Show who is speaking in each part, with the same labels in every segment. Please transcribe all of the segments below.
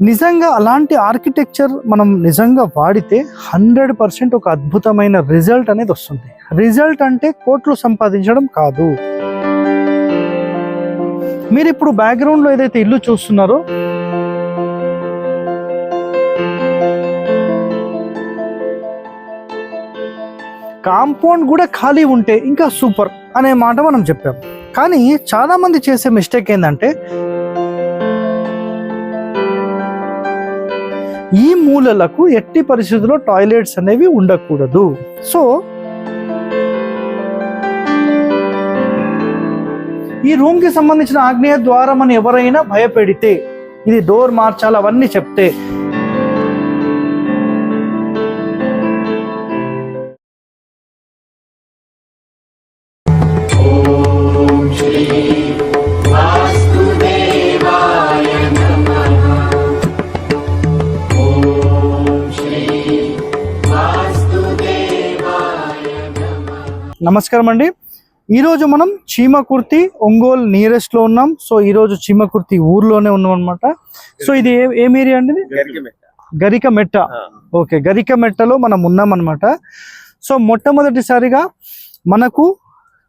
Speaker 1: నిజంగా అలాంటి ఆర్కిటెక్చర్ మనం నిజంగా వాడితే హండ్రెడ్ పర్సెంట్ ఒక అద్భుతమైన రిజల్ట్ అనేది వస్తుంది. రిజల్ట్ అంటే కోట్లు సంపాదించడం కాదు. మీరు ఇప్పుడు బ్యాక్గ్రౌండ్లో ఏదైతే ఇల్లు చూస్తున్నారో కాంపౌండ్ కూడా ఖాళీ ఉంటే ఇంకా సూపర్ అనే మాట మనం చెప్పాం. కానీ చాలామంది చేసే మిస్టేక్ ఏంటంటే ఈ మూలలకు ఎట్టి పరిస్థితుల్లో టాయిలెట్స్ అనేవి ఉండకూడదు. సో ఈ రూమ్కి సంబంధించిన ఆగ్నేయ ద్వారం అని ఎవరైనా భయపెడితే ఇది డోర్ మార్చాలి అవన్నీ చెప్తే నమస్కారం అండి. ఈరోజు మనం చీమకుర్తి ఒంగోలు నియరెస్ట్లో ఉన్నాం. సో ఈ రోజు చీమకుర్తి ఊర్లోనే ఉన్నాం అనమాట సో ఇది ఏ- ఏరియా అండి? గరిక మెట్ట ఓకే గరిక మెట్టలో మనం ఉన్నాం అనమాట సో మొట్టమొదటిసారిగా మనకు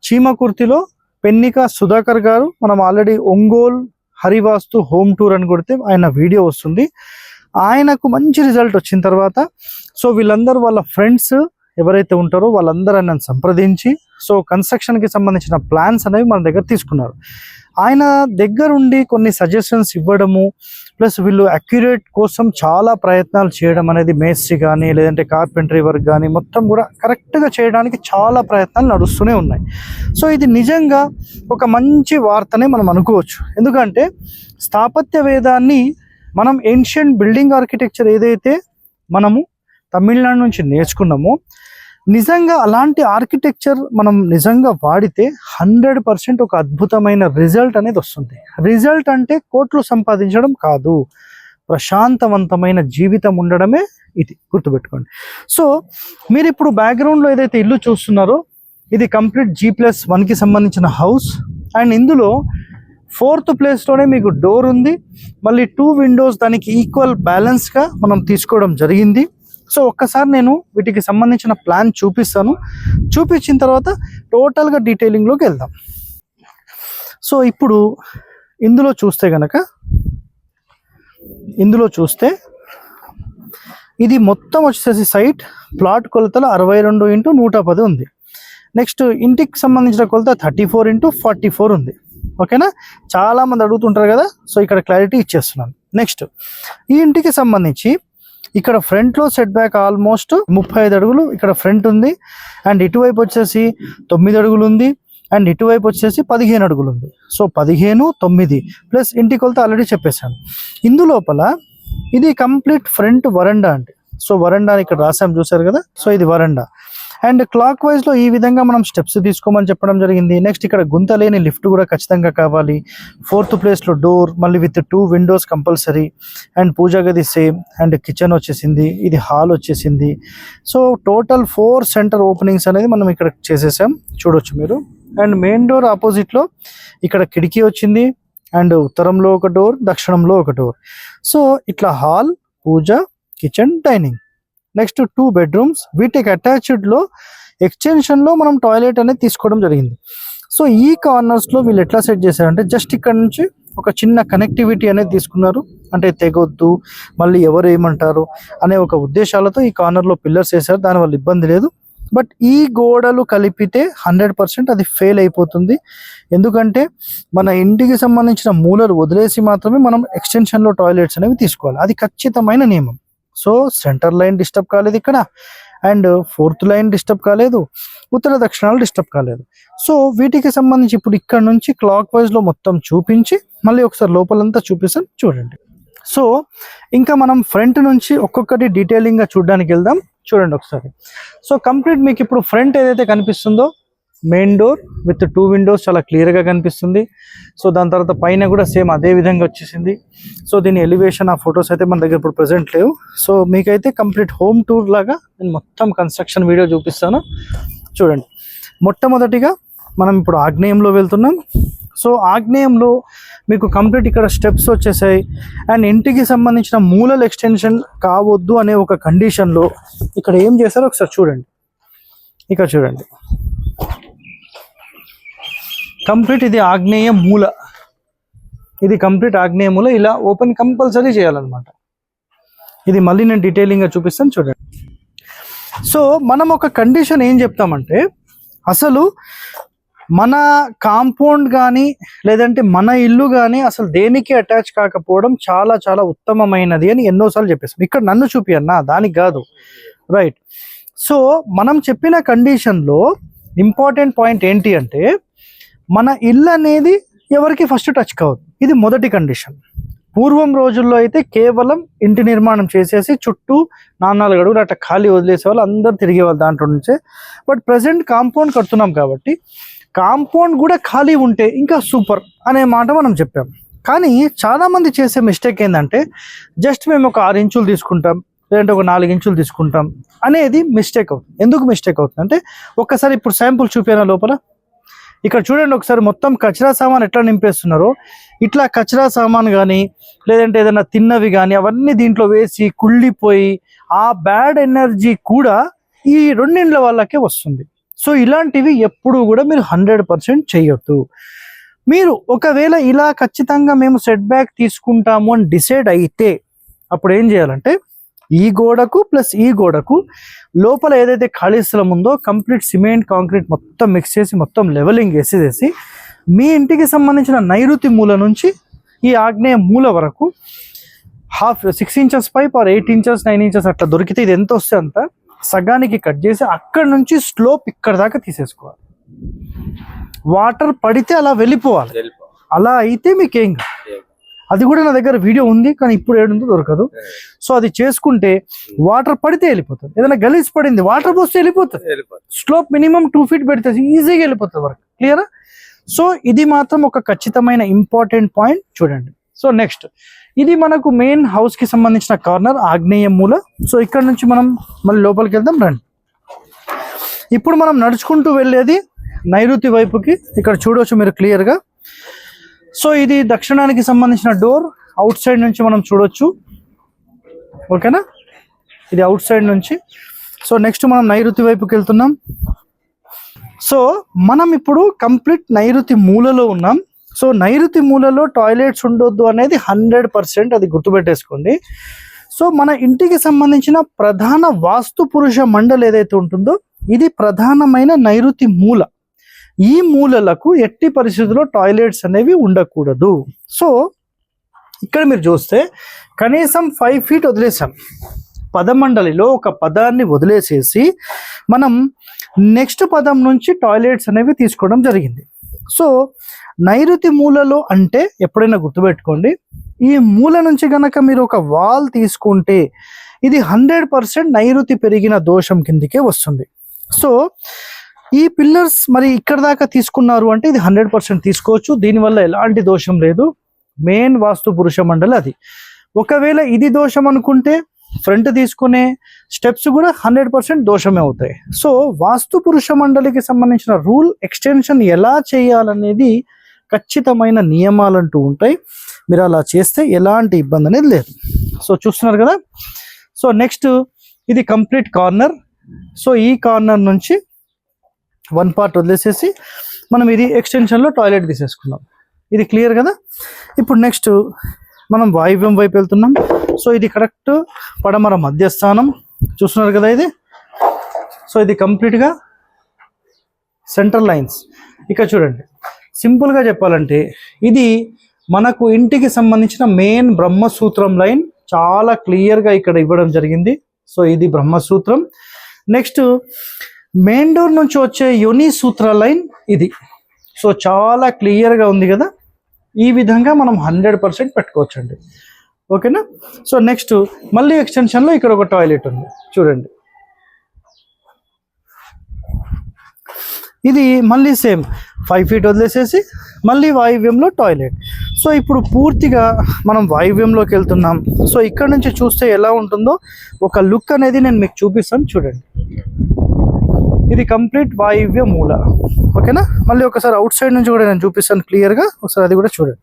Speaker 1: చీమకుర్తిలో పెన్నిక సుధాకర్ గారు మనం already Ongole Harivastu home tour అని కొడితే ఆయన వీడియో వస్తుంది. ఆయనకు మంచి రిజల్ట్ వచ్చిన తర్వాత సో వీళ్ళందరూ వాళ్ళ ఫ్రెండ్స్ ఎవరైతే ఉంటారో వాళ్ళందరూ నన్ను సంప్రదించి సో కన్స్ట్రక్షన్కి సంబంధించిన ప్లాన్స్ అనేవి మన దగ్గర తీసుకున్నారు. ఆయన దగ్గరుండి కొన్ని సజెషన్స్ ఇవ్వడము ప్లస్ వీళ్ళు అక్యురేట్ కోసం చాలా ప్రయత్నాలు చేయడం అనేది మేస్త్రి కానీ లేదంటే కార్పెంటరీ వర్క్ కానీ మొత్తం కూడా కరెక్ట్గా చేయడానికి చాలా ప్రయత్నాలు నడుస్తూనే ఉన్నాయి. సో ఇది నిజంగా ఒక మంచి వార్తనే మనం అనుకోవచ్చు. ఎందుకంటే స్థాపత్య వేదాన్ని మనం ఏన్షియంట్ బిల్డింగ్ ఆర్కిటెక్చర్ ఏదైతే మనము తమిళనాడు నుంచి నేర్చుకున్నామో నిజంగా అలాంటి ఆర్కిటెక్చర్ మనం నిజంగా వాడితే హండ్రెడ్ పర్సెంట్ ఒక అద్భుతమైన రిజల్ట్ అనేది వస్తుంది. రిజల్ట్ అంటే కోట్లు సంపాదించడం కాదు. ప్రశాంతవంతమైన జీవితం ఉండడమే ఇది. గుర్తుపెట్టుకోండి. సో మీరు ఇప్పుడు బ్యాక్గ్రౌండ్లో ఏదైతే ఇల్లు చూస్తున్నారో ఇది కంప్లీట్ జీ ప్లస్ వన్కి సంబంధించిన హౌస్ అండ్ ఇందులో ఫోర్త్ ప్లేస్లోనే మీకు డోర్ ఉంది. మళ్ళీ టూ విండోస్ దానికి ఈక్వల్ బ్యాలెన్స్గా మనం తీసుకోవడం జరిగింది. సో ఒక్కసారి నేను వీటికి సంబంధించిన ప్లాన్ చూపిస్తాను. చూపించిన తర్వాత టోటల్గా డీటెయిలింగ్లోకి వెళ్దాం. సో ఇప్పుడు ఇందులో చూస్తే కనుక ఇందులో చూస్తే ఇది మొత్తం వచ్చేసి సైట్ ప్లాట్ కొలతలు అరవై రెండు ఇంటూ నూట పది ఉంది. నెక్స్ట్ ఇంటికి సంబంధించిన కొలత thirty four into forty four ఉంది. ఓకేనా? చాలామంది అడుగుతుంటారు కదా సో ఇక్కడ క్లారిటీ ఇచ్చేస్తున్నాను. నెక్స్ట్ ఈ ఇంటికి సంబంధించి ఇక్కడ ఫ్రంట్లో సెట్ బ్యాక్ ఆల్మోస్ట్ ముప్పై ఐదు అడుగులు ఇక్కడ ఫ్రంట్ ఉంది. అండ్ ఇటువైపు వచ్చేసి తొమ్మిది అడుగులు ఉంది అండ్ ఇటువైపు వచ్చేసి పదిహేను అడుగులు ఉంది సో పదిహేను తొమ్మిది ప్లస్ ఇంటి కొలత ఆల్రెడీ చెప్పేశాను. ఇందులోపల ఇది కంప్లీట్ ఫ్రంట్ వరండా అండి. సో వరండా ఇక్కడ రాసాం చూసారు కదా? సో ఇది వరండా. అండ్ క్లాక్ వైజ్లో ఈ విధంగా మనం స్టెప్స్ తీసుకోమని చెప్పడం జరిగింది. నెక్స్ట్ ఇక్కడ గుంత లేని లిఫ్ట్ కూడా ఖచ్చితంగా కావాలి. ఫోర్త్ ప్లేస్లో డోర్ మళ్ళీ with two windows compulsory. And పూజా గది సేమ్. అండ్ కిచెన్ వచ్చేసింది. ఇది హాల్ వచ్చేసింది. So total four centre openings అనేది మనం ఇక్కడ చేసేసాం. చూడొచ్చు మీరు. అండ్ మెయిన్ డోర్ ఆపోజిట్లో ఇక్కడ కిటికీ వచ్చింది. అండ్ ఉత్తరంలో ఒక డోర్ దక్షిణంలో ఒక డోర్. సో ఇట్లా హాల్ పూజ kitchen dining. Next two bedrooms. వీటికి అటాచ్డ్లో ఎక్స్టెన్షన్లో మనం టాయిలెట్ అనేది తీసుకోవడం జరిగింది. సో ఈ కార్నర్స్లో వీళ్ళు ఎట్లా సెట్ చేశారంటే జస్ట్ ఇక్కడ నుంచి ఒక చిన్న కనెక్టివిటీ అనేది తీసుకున్నారు. అంటే తెగొద్దు మళ్ళీ ఎవరు ఏమంటారు అనే ఒక ఉద్దేశాలతో ఈ కార్నర్లో పిల్లర్స్ వేశారు. దానివల్ల ఇబ్బంది లేదు. బట్ ఈ గోడలు కలిపితే హండ్రెడ్ పర్సెంట్ అది ఫెయిల్ అయిపోతుంది. ఎందుకంటే మన ఇంటికి సంబంధించిన మూలలు వదిలేసి మాత్రమే మనం ఎక్స్టెన్షన్లో టాయిలెట్స్ అనేవి తీసుకోవాలి. అది ఖచ్చితమైన నియమం. సో సెంటర్ లైన్ డిస్టర్బ్ కాలేదు ఇక్కడ. అండ్ ఫోర్త్ లైన్ డిస్టర్బ్ కాలేదు. ఉత్తర దక్షిణాలు డిస్టర్బ్ కాలేదు. సో వీటికి సంబంధించి ఇప్పుడు ఇక్కడ నుంచి క్లాక్ వైజ్లో మొత్తం చూపించి మళ్ళీ ఒకసారి లోపలంతా చూపిస్తాం చూడండి. సో ఇంకా మనం ఫ్రంట్ నుంచి ఒక్కొక్కటి డీటెయిలింగ్గా చూడడానికి వెళ్దాం. చూడండి ఒకసారి. సో కంప్లీట్ మీకు ఇప్పుడు ఫ్రంట్ ఏదైతే కనిపిస్తుందో main door with two windows చాలా క్లియర్గా కనిపిస్తుంది. సో దాని తర్వాత పైన కూడా సేమ్ అదే విధంగా వచ్చేసింది. సో దీని ఎలివేషన్ ఆ ఫొటోస్ అయితే మన దగ్గర ఇప్పుడు ప్రెసెంట్ లేవు. సో మీకైతే కంప్లీట్ హోమ్ టూర్ లాగా నేను మొత్తం కన్స్ట్రక్షన్ వీడియో చూపిస్తాను. చూడండి. మొట్టమొదటిగా మనం ఇప్పుడు ఆగ్నేయంలో వెళ్తున్నాం. సో ఆగ్నేయంలో మీకు కంప్లీట్ ఇక్కడ స్టెప్స్ వచ్చేసాయి. అండ్ ఇంటికి సంబంధించిన మూలలు ఎక్స్టెన్షన్ కావద్దు అనే ఒక కండిషన్లో ఇక్కడ ఏం చేశారో ఒకసారి చూడండి. ఇక్కడ చూడండి. కంప్లీట్ ఇది ఆగ్నేయ మూల. ఇది కంప్లీట్ ఆగ్నేయ మూల. ఇలా ఓపెన్ కంపల్సరీ చేయాలన్నమాట. ఇది మళ్ళీ నేను డీటెయిలింగ్గా చూపిస్తాను చూడండి. సో మనం ఒక కండిషన్ ఏం చెప్తామంటే అసలు మన కాంపౌండ్ కానీ లేదంటే మన ఇల్లు కానీ అసలు దేనికి అటాచ్ కాకపోవడం చాలా చాలా ఉత్తమమైనది అని ఎన్నోసార్లు చెప్పేస్తాం ఇక్కడ నన్ను చూపి అన్న దానికి కాదు. రైట్ సో మనం చెప్పిన కండిషన్లో ఇంపార్టెంట్ పాయింట్ ఏంటి అంటే మన ఇల్లు అనేది ఎవరికి ఫస్ట్ టచ్ కావద్దు. ఇది మొదటి కండిషన్ పూర్వం రోజుల్లో అయితే కేవలం ఇంటి నిర్మాణం చేసేసి చుట్టూ నాన్నాలు అడుగులు అట్లా ఖాళీ వదిలేసే వాళ్ళు అందరు తిరిగేవాళ్ళు దాంట్లో నుంచే. బట్ ప్రజెంట్ కాంపౌండ్ కడుతున్నాం కాబట్టి కాంపౌండ్ కూడా ఖాళీ ఉంటే ఇంకా సూపర్ అనే మాట మనం చెప్పాం. కానీ చాలామంది చేసే మిస్టేక్ ఏంటంటే జస్ట్ మేము ఒక ఆరు ఇంచులు తీసుకుంటాం లేదంటే ఒక నాలుగు ఇంచులు తీసుకుంటాం అనేది మిస్టేక్ అవుతుంది. ఎందుకు మిస్టేక్ అవుతుంది అంటే ఒక్కసారి ఇప్పుడు శాంపుల్ చూపాను లోపల? ఇక్కడ చూడండి ఒకసారి మొత్తం కచరా సామాన్ ఎట్లా నింపేస్తున్నారో. ఇట్లా కచరా సామాన్ కానీ లేదంటే ఏదైనా తిన్నవి కానీ అవన్నీ దీంట్లో వేసి కుళ్ళిపోయి ఆ బ్యాడ్ ఎనర్జీ కూడా ఈ రెండిండ్ల వాళ్ళకే వస్తుంది. సో ఇలాంటివి ఎప్పుడూ కూడా మీరు హండ్రెడ్ పర్సెంట్ చేయొద్దు. మీరు ఒకవేళ ఇలా ఖచ్చితంగా మేము సెట్ బ్యాక్ తీసుకుంటాము అని డిసైడ్ అయితే అప్పుడు ఏం చేయాలంటే ఈ గోడకు ప్లస్ ఈ గోడకు లోపల ఏదైతే ఖాళీ స్థలం ఉందో కంప్లీట్ సిమెంట్ కాంక్రీట్ మొత్తం మిక్స్ చేసి మొత్తం లెవెలింగ్ వేసేసి మీ ఇంటికి సంబంధించిన నైరుతి మూల నుంచి ఈ ఆగ్నేయ మూల వరకు half six inches pipe or eight inches nine inches అట్లా దొరికితే ఇది ఎంత వస్తే అంత సగానికి కట్ చేసి అక్కడ నుంచి స్లోప్ ఇక్కడ దాకా తీసేసుకోవాలి. వాటర్ పడితే అలా వెళ్ళిపోవాలి.
Speaker 2: వెళ్ళిపో
Speaker 1: అలా అయితే మీకేం కాదు. అది కూడా నా దగ్గర వీడియో ఉంది కానీ ఇప్పుడు ఏడుందో దొరకదు. సో అది చేసుకుంటే వాటర్ పడితే వెళ్ళిపోతుంది. ఏదైనా గలీజ్ పడింది వాటర్ పోస్తే వెళ్ళిపోతుంది.
Speaker 2: వెళ్ళిపోతుంది.
Speaker 1: స్లోప్ మినిమం టూ ఫీట్ పెడితే ఈజీగా వెళ్ళిపోతుంది వరకు క్లియరా సో ఇది మాత్రం ఒక ఖచ్చితమైన ఇంపార్టెంట్ పాయింట్ చూడండి. సో నెక్స్ట్ ఇది మనకు మెయిన్ హౌస్కి సంబంధించిన కార్నర్ ఆగ్నేయ మూల. సో ఇక్కడ నుంచి మనం మళ్ళీ లోపలికి వెళ్దాం రండి. ఇప్పుడు మనం నడుచుకుంటూ వెళ్ళేది నైరుతి వైపుకి. ఇక్కడ చూడవచ్చు మీరు క్లియర్గా సో ఇది దక్షిణానికి సంబంధించిన డోర్. అవుట్ సైడ్ నుంచి మనం చూడొచ్చు. ఓకేనా? ఇది అవుట్ సైడ్ నుంచి. సో నెక్స్ట్ మనం నైరుతి వైపుకి వెళ్తున్నాం. సో మనం ఇప్పుడు కంప్లీట్ నైరుతి మూలలో ఉన్నాం. సో నైరుతి మూలలో టాయిలెట్స్ ఉండొద్దు అనేది హండ్రెడ్ పర్సెంట్ అది గుర్తుపెట్టేసుకోండి. సో మన ఇంటికి సంబంధించిన ప్రధాన వాస్తు పురుష మండలి ఏదైతే ఉంటుందో ఇది ప్రధానమైన నైరుతి మూల. ఈ మూలలకు ఎట్టి పరిస్థితుల్లో టాయిలెట్స్ అనేవి ఉండకూడదు. సో ఇక్కడ మీరు చూస్తే కనీసం ఫైవ్ ఫీట్ వదిలేసాం పదమండలిలో ఒక పదాన్ని వదిలేసేసి మనం నెక్స్ట్ పదం నుంచి టాయిలెట్స్ అనేవి తీసుకోవడం జరిగింది. సో నైరుతి మూలలో అంటే ఎప్పుడైనా గుర్తుపెట్టుకోండి ఈ మూల నుంచి గనక మీరు ఒక వాల్ తీసుకుంటే ఇది హండ్రెడ్ పర్సెంట్ నైరుతి పెరిగిన దోషం కిందికే వస్తుంది. సో ఈ పిల్లర్స్ మరి ఇక్కడ దాకా తీసుకున్నారు అంటే ఇది హండ్రెడ్ పర్సెంట్ తీసుకోవచ్చు. దీనివల్ల ఎలాంటి దోషం లేదు. మెయిన్ వాస్తు పురుష మండలి అది. ఒకవేళ ఇది దోషం అనుకుంటే ఫ్రంట్ తీసుకునే స్టెప్స్ కూడా హండ్రెడ్ పర్సెంట్ దోషమే అవుతాయి. సో వాస్తు పురుష మండలికి సంబంధించిన రూల్ ఎక్స్టెన్షన్ ఎలా చేయాలనేది ఖచ్చితమైన నియమాలంటూ ఉంటాయి. మీరు అలా చేస్తే ఎలాంటి ఇబ్బంది అనేది లేదు. సో చూస్తున్నారు కదా? సో నెక్స్ట్ ఇది కంప్లీట్ కార్నర్ సో ఈ కార్నర్ నుంచి వన్ పార్ట్ వదిలేసేసి మనం ఇది ఎక్స్టెన్షన్లో టాయిలెట్ తీసేసుకున్నాం ఇది క్లియర్ కదా? ఇప్పుడు నెక్స్ట్ మనం వాయువ్యం వైపు వెళ్తున్నాం. సో ఇది కరెక్ట్ పడమర మధ్యస్థానం. చూస్తున్నారు కదా ఇది? సో ఇది కంప్లీట్గా సెంట్రల్ లైన్స్ ఇక చూడండి. సింపుల్గా చెప్పాలంటే ఇది మనకు ఇంటికి సంబంధించిన మెయిన్ బ్రహ్మసూత్రం లైన్ చాలా క్లియర్గా ఇక్కడ ఇవ్వడం జరిగింది. సో ఇది బ్రహ్మసూత్రం. నెక్స్ట్ మెయిన్ డోర్ నుంచి వచ్చే యుని సూత్ర లైన్ ఇది. సో చాలా క్లియర్గా ఉంది కదా? ఈ విధంగా మనం హండ్రెడ్ పర్సెంట్ పెట్టుకోవచ్చండి. ఓకేనా సో నెక్స్ట్ మళ్ళీ ఎక్స్టెన్షన్లో ఇక్కడ ఒక టాయిలెట్ ఉంది. చూడండి. ఇది మళ్ళీ సేమ్ ఫైవ్ ఫీట్ వదిలేసేసి మళ్ళీ వాయువ్యంలో టాయిలెట్ సో ఇప్పుడు పూర్తిగా మనం వాయువ్యంలోకి వెళ్తున్నాం. సో ఇక్కడ నుంచి చూస్తే ఎలా ఉంటుందో ఒక లుక్ అనేది నేను మీకు చూపిస్తాను. చూడండి. ఇది కంప్లీట్ వాయువ్య మూల. ఓకేనా? మళ్ళీ ఒకసారి అవుట్ సైడ్ నుంచి కూడా నేను చూపిస్తాను క్లియర్గా ఒకసారి అది కూడా చూడండి.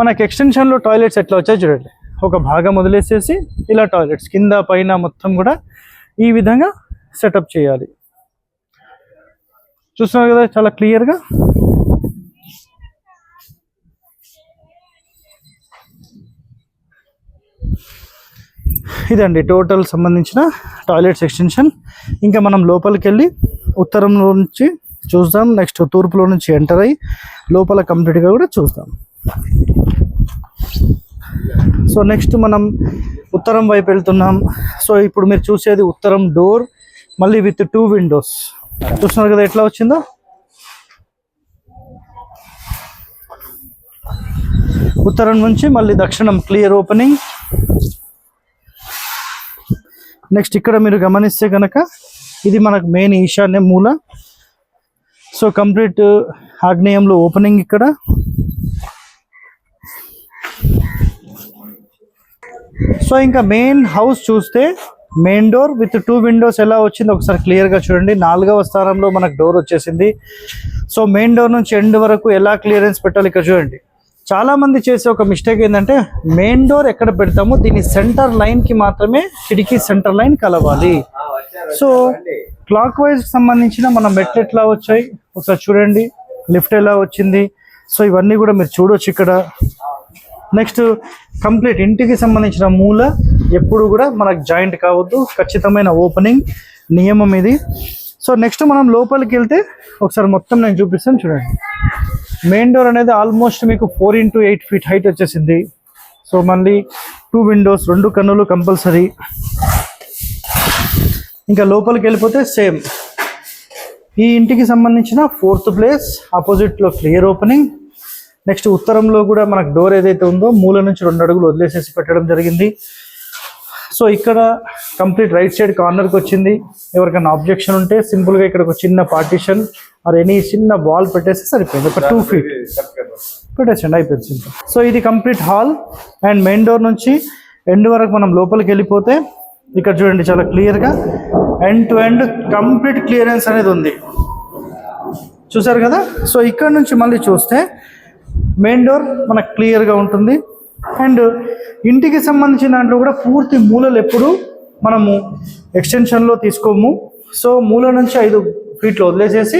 Speaker 1: మనకి ఎక్స్టెన్షన్లో టాయిలెట్స్ ఎట్లా వచ్చాయి చూడండి. ఒక భాగం వదిలేసేసి ఇలా టాయిలెట్స్ కింద పైన మొత్తం కూడా ఈ విధంగా సెటప్ చేయాలి. చూస్తున్నారు కదా చాలా క్లియర్గా ఇదండి టోటల్ సంబంధించిన టాయిలెట్స్ ఎక్స్టెన్షన్ ఇంకా మనం లోపలికి వెళ్ళి ఉత్తరం నుంచి చూద్దాం నెక్స్ట్ తూర్పులో నుంచి ఎంటర్ అయ్యి లోపల కంప్లీట్గా కూడా చూద్దాం. సో నెక్స్ట్ మనం ఉత్తరం వైపు వెళ్తున్నాం. సో ఇప్పుడు మీరు చూసేది ఉత్తరం డోర్ మళ్ళీ విత్ టూ విండోస్ చూస్తున్నారు కదా ఎట్లా వచ్చిందో? ఉత్తరం నుంచి మళ్ళీ దక్షిణం క్లియర్ ఓపెనింగ్ నెక్స్ట్ ఇక్కడ మీరు గమనిస్తే కనుక ఇది మనకు మెయిన్ ఈశాన్య మూల. సో కంప్లీట్ uh, ఆగ్నేయంలో ఓపెనింగ్ ఇక్కడ. సో ఇంకా మెయిన్ హౌస్ చూస్తే main door with two windows ఎలా వచ్చింది ఒకసారి క్లియర్గా చూడండి. నాలుగవ స్థానంలో మనకు డోర్ వచ్చేసింది. సో మెయిన్ డోర్ నుంచి ఎండ్ వరకు ఎలా క్లియరెన్స్ పెట్టాలి ఇక్కడ చూడండి. చాలా మంది చేసే ఒక మిస్టేక్ ఏంటంటే మెయిన్ డోర్ ఎక్కడ పెడతామో దీని సెంటర్ లైన్కి మాత్రమే కిటికీ సెంటర్ లైన్ కలవాలి. సో క్లాక్ వైజ్ సంబంధించిన మన మెట్లు ఎట్లా వచ్చాయి? ఒకసారి చూడండి. లిఫ్ట్ ఎలా వచ్చింది? సో ఇవన్నీ కూడా మీరు చూడొచ్చు ఇక్కడ. నెక్స్ట్ కంప్లీట్ ఇంటికి సంబంధించిన మూల ఎప్పుడు కూడా మనకు జాయింట్ కావద్దు. ఖచ్చితమైన ఓపెనింగ్ నియమం ఇది. సో నెక్స్ట్ మనం లోపలికి వెళ్తే ఒకసారి మొత్తం నేను చూపిస్తాను చూడండి. మెయిన్ డోర్ అనేది ఆల్మోస్ట్ మీకు four into eight feet height వచ్చేసింది. సో మళ్ళీ టూ విండోస్ రెండు కన్నులు కంపల్సరీ. ఇంకా లోపలికి వెళ్ళిపోతే సేమ్. ఈ ఇంటికి సంబంధించిన ఫోర్త్ ప్లేస్ ఆపోజిట్లో క్లియర్ ఓపెనింగ్. నెక్స్ట్ ఉత్తరంలో కూడా మనకు డోర్ ఏదైతే ఉందో మూల నుంచి రెండు అడుగులు వదిలేసేసి పెట్టడం జరిగింది. సో ఇక్కడ కంప్లీట్ రైట్ సైడ్ కార్నర్కి వచ్చింది. ఎవరికైనా ఆబ్జెక్షన్ ఉంటే సింపుల్గా ఇక్కడ ఒక చిన్న పార్టీషన్ ఆర్ ఎనీ చిన్న బాల్ పెట్టేస్తే సరిపోయింది. ఒక టూ ఫీట్ పెట్టేసండి అయిపోయింది సో ఇది complete hall and main door నుంచి ఎండ్ వరకు మనం లోపలికి వెళ్ళిపోతే ఇక్కడ చూడండి చాలా క్లియర్గా end to end complete clearance అనేది ఉంది. చూసారు కదా? సో ఇక్కడ నుంచి మళ్ళీ చూస్తే మెయిన్ డోర్ మనకు క్లియర్గా ఉంటుంది. అండ్ ఇంటికి సంబంధించిన దాంట్లో కూడా పూర్తి మూలలు ఎప్పుడు మనము ఎక్స్టెన్షన్లో తీసుకోము. సో మూల నుంచి ఐదు ఫీట్లు వదిలేసేసి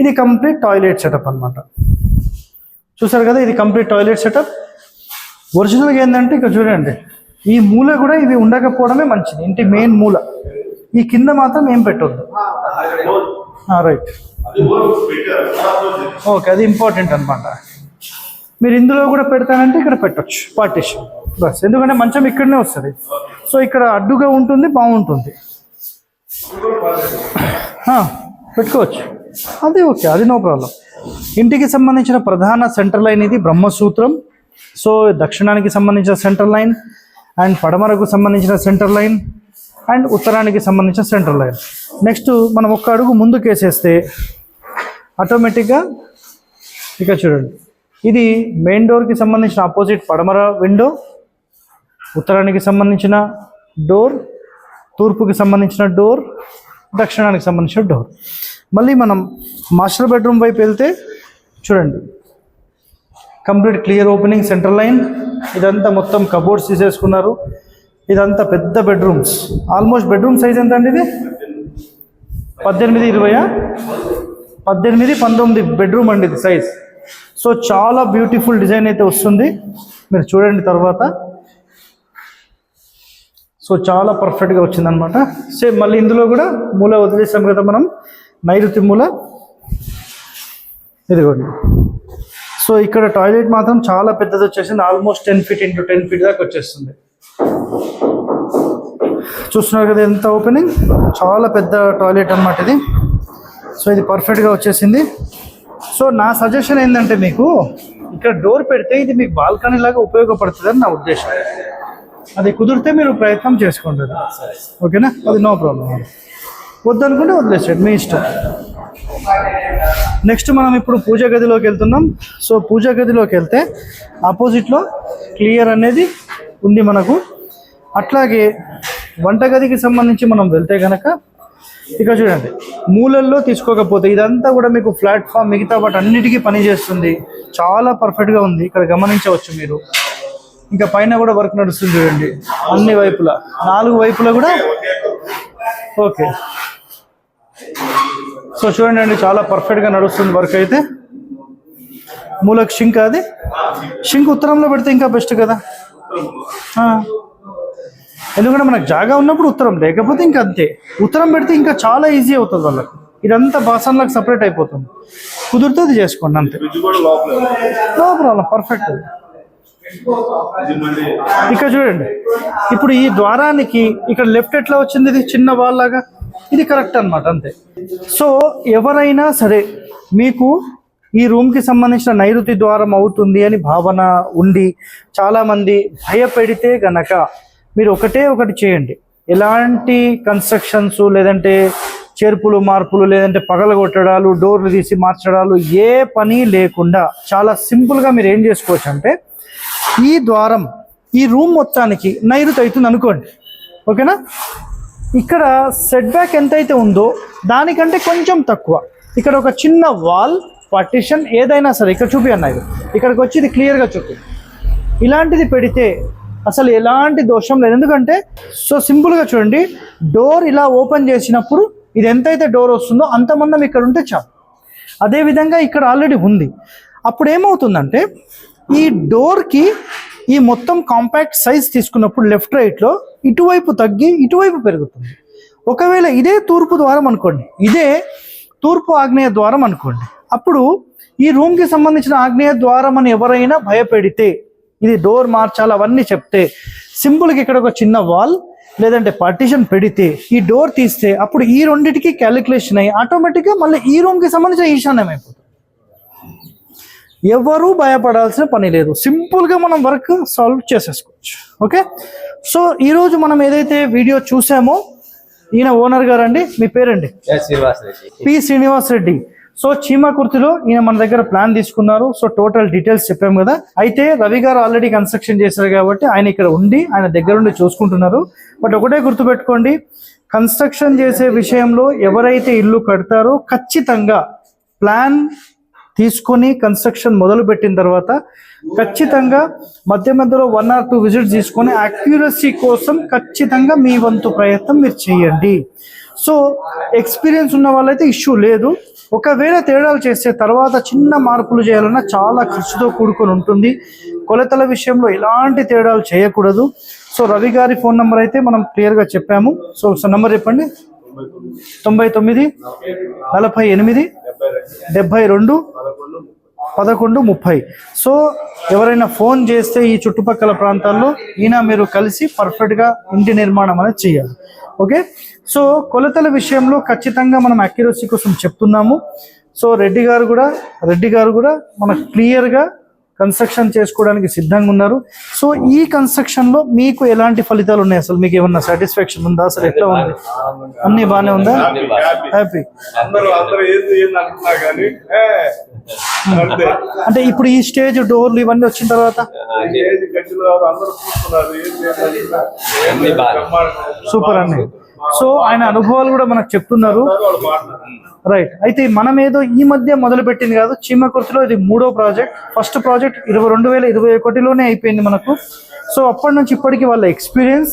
Speaker 1: ఇది కంప్లీట్ టాయిలెట్ సెటప్ అన్నమాట. చూసారు కదా ఇది కంప్లీట్ టాయిలెట్ సెటప్. ఒరిజినల్గా ఏంటంటే ఇక్కడ చూడండి ఈ మూల కూడా ఇది ఉండకపోవడమే మంచిది. ఇంటి మెయిన్ మూల. ఈ కింద మాత్రం ఏం పెట్టొద్దు. రైట్. ఓకే అది ఇంపార్టెంట్ అనమాట మీరు ఇందులో కూడా పెడతానంటే ఇక్కడ పెట్టొచ్చు పార్టీషన్ బస్. ఎందుకంటే మంచం ఇక్కడనే వస్తుంది. సో ఇక్కడ అడ్డుగా ఉంటుంది బాగుంటుంది. పెట్టుకోవచ్చు. అది ఓకే అది నో ప్రాబ్లం. ఇంటికి సంబంధించిన ప్రధాన సెంటర్ లైన్ ఇది బ్రహ్మసూత్రం. సో దక్షిణానికి సంబంధించిన సెంటర్ లైన్ అండ్ పడమరకు సంబంధించిన సెంటర్ లైన్ అండ్ ఉత్తరానికి సంబంధించిన సెంటర్ లైన్. నెక్స్ట్ మనం ఒక్క అడుగు ముందుకు వేసేస్తే ఆటోమేటిక్గా ఇక చూడండి. ఇది మెయిన్ డోర్కి సంబంధించిన ఆపోజిట్ పడమర విండో ఉత్తరానికి సంబంధించిన డోర్ తూర్పుకి సంబంధించిన డోర్ దక్షిణానికి సంబంధించిన డోర్ మళ్ళీ మనం మాస్టర్ బెడ్రూమ్ వైపు వెళ్తే చూడండి. Complete clear opening centre line ఇదంతా మొత్తం కబోర్డ్స్ తీసేసుకున్నారు. ఇదంతా పెద్ద బెడ్రూమ్స్ ఆల్మోస్ట్ బెడ్రూమ్ సైజ్ ఎంత అండి ఇది? పద్దెనిమిది ఇరవయా? పద్దెనిమిది పంతొమ్మిది బెడ్రూమ్ అండి ఇది సైజ్ సో చాలా బ్యూటిఫుల్ డిజైన్ అయితే వస్తుంది. మీరు చూడండి తర్వాత. సో చాలా పర్ఫెక్ట్గా వచ్చిందనమాట సేమ్ మళ్ళీ ఇందులో కూడా మూల వదిలేసాం కదా మనం. నైరుతి మూల. ఇదిగోండి. సో ఇక్కడ టాయిలెట్ మాత్రం చాలా పెద్దది వచ్చేసింది. Almost ten feet into ten feet దాకా వచ్చేస్తుంది. చూస్తున్నారు కదా ఎంత ఓపెనింగ్ చాలా పెద్ద టాయిలెట్ అన్నమాట ఇది. సో ఇది పర్ఫెక్ట్గా వచ్చేసింది. సో నా సజెషన్ ఏంటంటే మీకు ఇక్కడ డోర్ పెడితే ఇది మీకు బాల్కనీ లాగా ఉపయోగపడుతుంది అని నా ఉద్దేశం. అది కుదిరితే మీరు ప్రయత్నం చేసుకోండి. ఓకేనా? అది నో ప్రాబ్లం వద్దనుకుంటే వదిలేసేయండి మీ ఇష్టం. నెక్స్ట్ మనం ఇప్పుడు పూజ గదిలోకి వెళ్తున్నాం. సో పూజ గదిలోకి వెళ్తే ఆపోజిట్లో క్లియర్ అనేది ఉంది మనకు. అట్లాగే వంటగదికి సంబంధించి మనం వెళ్తే కనుక ఇక్కడ చూడండి. మూలల్లో తీసుకోకపోతే ఇదంతా కూడా మీకు ప్లాట్ఫామ్ మిగతా వాటి అన్నిటికీ పనిచేస్తుంది చాలా పర్ఫెక్ట్గా ఉంది. ఇక్కడ గమనించవచ్చు మీరు. ఇంకా పైన కూడా వర్క్ నడుస్తుంది చూడండి. అన్ని వైపులా. నాలుగు వైపులా కూడా ఓకే. సో చూడండి అండి చాలా పర్ఫెక్ట్గా నడుస్తుంది వర్క్ అయితే. మూలకు షింక్ అది. షింక్ ఉత్తరంలో పెడితే ఇంకా బెస్ట్ కదా? ఎందుకంటే మనకు జాగా ఉన్నప్పుడు ఉత్తరం లేకపోతే ఇంకా అంతే. ఉత్తరం పెడితే ఇంకా చాలా ఈజీ అవుతుంది వాళ్ళకి. ఇదంతా బాసన్లకు సపరేట్ అయిపోతుంది. కుదిరితే అది చేసుకోండి అంతే. నో ప్రాబ్లం పర్ఫెక్ట్ ఇక్కడ చూడండి. ఇప్పుడు ఈ ద్వారానికి ఇక్కడ లెఫ్ట్ ఎట్లా వచ్చింది? ఇది చిన్న వాల్ లాగా. ఇది కరెక్ట్ అన్నమాట అంతే. సో ఎవరైనా సరే మీకు ఈ రూమ్కి సంబంధించిన నైరుతి ద్వారం అవుతుంది అని భావన ఉండి చాలామంది భయపెడితే గనక మీరు ఒకటే ఒకటి చేయండి. ఎలాంటి కన్స్ట్రక్షన్స్ లేదంటే చేర్పులు మార్పులు లేదంటే పగలగొట్టడాలు డోర్లు తీసి మార్చడాలు ఏ పని లేకుండా చాలా సింపుల్గా మీరు ఏం చేసుకోవచ్చు అంటే ఈ ద్వారం ఈ రూమ్ మొత్తానికి నైరుతి అవుతుంది అనుకోండి. ఓకేనా ఇక్కడ సెట్ బ్యాక్ ఎంతైతే ఉందో దానికంటే కొంచెం తక్కువ. ఇక్కడ ఒక చిన్న వాల్ పార్టిషన్ ఏదైనా సరే ఇక్కడ చూపి అన్నది ఇక్కడికి వచ్చి ఇది క్లియర్గా చూపి. ఇలాంటిది పెడితే అసలు ఎలాంటి దోషం లేదు. ఎందుకంటే సో సింపుల్గా చూడండి డోర్ ఇలా ఓపెన్ చేసినప్పుడు ఇది ఎంతైతే డోర్ వస్తుందో అంత మందం ఇక్కడ ఉంటే చాలు. అదేవిధంగా ఇక్కడ ఆల్రెడీ ఉంది. అప్పుడు ఏమవుతుందంటే ఈ డోర్కి ఈ మొత్తం కాంపాక్ట్ సైజ్ తీసుకున్నప్పుడు లెఫ్ట్ రైట్లో ఇటువైపు తగ్గి ఇటువైపు పెరుగుతుంది. ఒకవేళ ఇదే తూర్పు ద్వారం అనుకోండి ఇదే తూర్పు ఆగ్నేయ ద్వారం అనుకోండి అప్పుడు ఈ రూమ్కి సంబంధించిన ఆగ్నేయ ద్వారం అని ఎవరైనా భయపెడితే ఇది డోర్ మార్చాలి అవన్నీ చెప్తే సింపుల్గా ఇక్కడ ఒక చిన్న వాల్ లేదంటే పార్టీషన్ పెడితే ఈ డోర్ తీస్తే అప్పుడు ఈ రెండిటికి క్యాలిక్యులేషన్ అయ్యి ఆటోమేటిక్గా మళ్ళీ ఈ రూమ్కి సంబంధించిన ఈశాన్యం అయిపోతుంది. ఎవరూ భయపడాల్సిన పని లేదు. సింపుల్గా మనం వర్క్ సాల్వ్ చేసేసుకోవచ్చు. ఓకే? సో ఈరోజు మనం ఏదైతే వీడియో చూసామో ఈయన ఓనర్ గారండి మీ పేరండి? పి శ్రీనివాస్ రెడ్డి. సో చీమకుర్తిలో ఈయన మన దగ్గర ప్లాన్ తీసుకున్నారు. సో టోటల్ డీటెయిల్స్ చెప్పాము కదా. అయితే రవి గారు ఆల్రెడీ కన్స్ట్రక్షన్ చేశారు కాబట్టి ఆయన ఇక్కడ ఉండి ఆయన దగ్గరుండి చూసుకుంటున్నారు. బట్ ఒకటే గుర్తుపెట్టుకోండి కన్స్ట్రక్షన్ చేసే విషయంలో ఎవరైతే ఇల్లు కడతారో ఖచ్చితంగా ప్లాన్ తీసుకొని కన్స్ట్రక్షన్ మొదలు పెట్టిన తర్వాత ఖచ్చితంగా మధ్య మధ్యలో వన్ ఆర్ టూ విజిట్స్ తీసుకొని అక్యూరసీ కోసం ఖచ్చితంగా మీ వంతు ప్రయత్నం మీరు చేయండి. సో ఎక్స్పీరియన్స్ ఉన్న వాళ్ళైతే ఇష్యూ లేదు. ఒకవేళ తేడాలు చేస్తే తర్వాత చిన్న మార్పులు చేయాలన్నా చాలా ఖర్చుతో కూడుకొని ఉంటుంది. కొలతల విషయంలో ఎలాంటి తేడాలు చేయకూడదు. సో రవి గారి ఫోన్ నెంబర్ అయితే మనం క్లియర్గా చెప్పాము. సో సో నెంబర్ చెప్పండి. తొంభై తొమ్మిది నలభై ఎనిమిది డెబ్బై రెండు పదకొండు ముప్పై. సో ఎవరైనా ఫోన్ చేస్తే ఈ చుట్టుపక్కల ప్రాంతాల్లో ఈయన మీరు కలిసి పర్ఫెక్ట్గా ఇంటి నిర్మాణం అనేది చేయాలి. ఓకే? సో కొలతల విషయంలో ఖచ్చితంగా మనం అక్యురసీ కోసం చెప్తున్నాము. సో రెడ్డి గారు కూడా రెడ్డి గారు కూడా మనకు క్లియర్గా కన్స్ట్రక్షన్ చేసుకోవడానికి సిద్ధంగా ఉన్నారు. సో ఈ కన్స్ట్రక్షన్లో మీకు ఎలాంటి ఫలితాలు ఉన్నాయి? అసలు మీకు ఏమన్నా సాటిస్ఫాక్షన్ ఉందా? అసలు ఎట్లా ఉంది? అన్ని బాగానే ఉందా? హ్యాపీ అంటే ఇప్పుడు ఈ స్టేజ్ డోర్లు ఇవన్నీ వచ్చిన తర్వాత. సూపర్ అండి సో ఆయన అనుభవాలు కూడా మనకు చెప్తున్నారు. రైట్ అయితే మనం ఏదో ఈ మధ్య మొదలు పెట్టింది కాదు చీమకుర్తిలో ఇది మూడో ప్రాజెక్ట్. ఫస్ట్ ప్రాజెక్ట్ ఇరవై రెండు వేల ఇరవై ఒకటిలోనే అయిపోయింది మనకు. సో అప్పటి నుంచి ఇప్పటికి వాళ్ళ ఎక్స్పీరియన్స్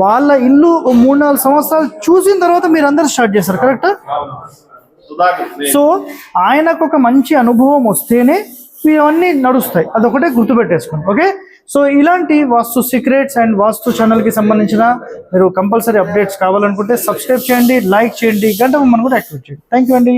Speaker 1: వాళ్ళ ఇల్లు మూడు నాలుగు సంవత్సరాలు చూసిన తర్వాత మీరు అందరు స్టార్ట్ చేస్తారు కరెక్టా సో ఆయనకు ఒక మంచి అనుభవం వస్తేనే ఇవన్నీ నడుస్తాయి. అదొకటే గుర్తుపెట్టేసుకోండి ఓకే? సో ఇలాంటి వాస్తు సీక్రెట్స్ అండ్ వాస్తు ఛానల్కి సంబంధించిన మీరు కంపల్సరీ అప్డేట్స్ కావాలనుకుంటే సబ్స్క్రైబ్ చేయండి లైక్ చేయండి గంట మనం కూడా యాక్టివేట్ చేయండి. థ్యాంక్ యూ అండి.